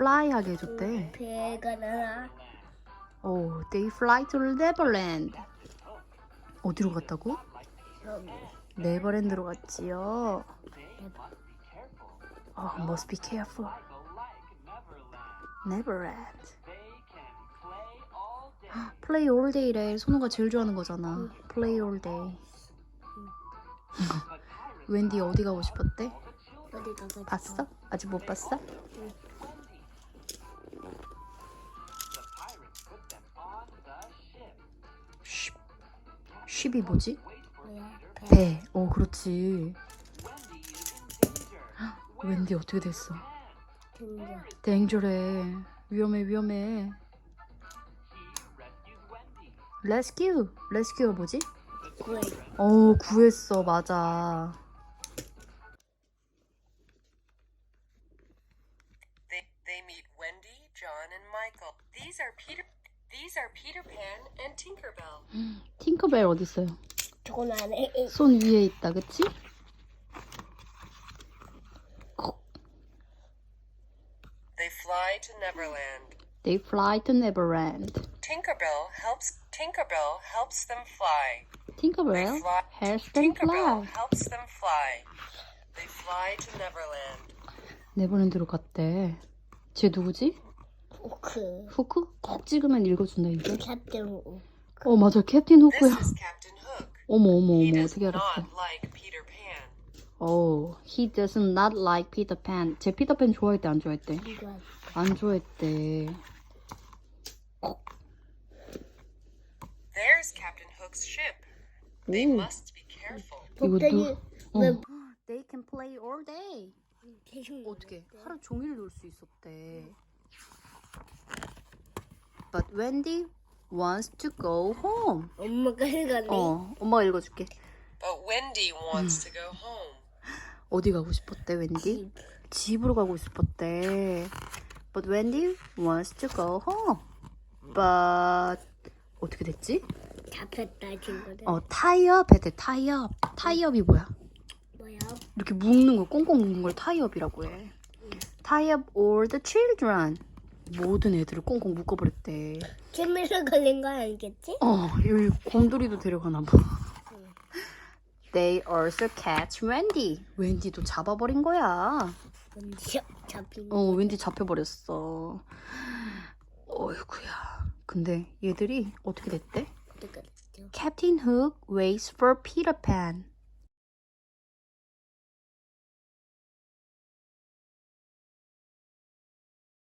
fly 하게 해줬대. 배가 날아. 오, they fly to Neverland. 어디로 갔다고? 여기. 네버랜드로 갔지요. 어, must be careful. Neverland. Play all day래. 손우가 제일 좋아하는 거잖아. Play all day. 웬디 어디 가고 싶었대? 어디 가서 봤어? 아직 못 봤어? 쉽. 쉽이 뭐지? 배. 배. 어, 그렇지. 헉, 웬디 어떻게 됐어? 댕저래. 위험해, 위험해. 레스큐. 레스큐가 뭐지? 구해. 어, 구했어. 맞아. They, they meet Wendy, John, and Michael. These are Peter. These are Peter Pan and Tinkerbell. 팅커벨 어디 있어요? 저건 안에 손 위에 있다, 그치? They fly to Neverland. They fly to Neverland. Tinkerbell helps. Tinkerbell helps them fly. 팅커벨 fly. helps them Tinkerbell fly. helps them fly. They fly to Neverland. 네버랜드로 갔대. 쟤 누구지? 포크. 후크? 콕 찍으면 읽어준다 이제. 캡틴 어 맞아 캡틴 This 후크야. is Captain Hook. 어머 어머 He 어머 does 어떻게 알았어? not like Peter Pan. 어 he does not like Peter Pan. 쟤 피터 팬 좋아했대 안 좋아했대? 이거 안 좋아했대. There's Captain Hook's ship. They 오. must be careful. 이거 복덩이 누? 왜 어. They can play all day. 어떻게 하루 종일 놀 수 있었대. But Wendy wants to go home. 엄마가 해가네. 어, 엄마가 읽어줄게. But Wendy wants to go home. 어디 가고 싶었대, 웬디? 집으로 가고 싶었대. But Wendy wants to go home. But 어떻게 됐지? 잡혔다 친구들. 어, 타이업 했대. 타이업. 타이업이 뭐야? 뭐야? 이렇게 묶는 거, 꽁꽁 묶는 걸 타이업이라고 해. Tie up all the children. 모든 애들을 꽁꽁 묶어버렸대. 재미로 걸린 거 아니겠지? 어, 여기 곰돌이도 데려가나 봐. They also catch Wendy. 웬디도 잡아버린 거야. 먼저 잡힌 어, 웬디 잡혀버렸어. 어이구야. 근데 얘들이 어떻게 됐대? 거겠죠. Captain Hook waits for Peter Pan.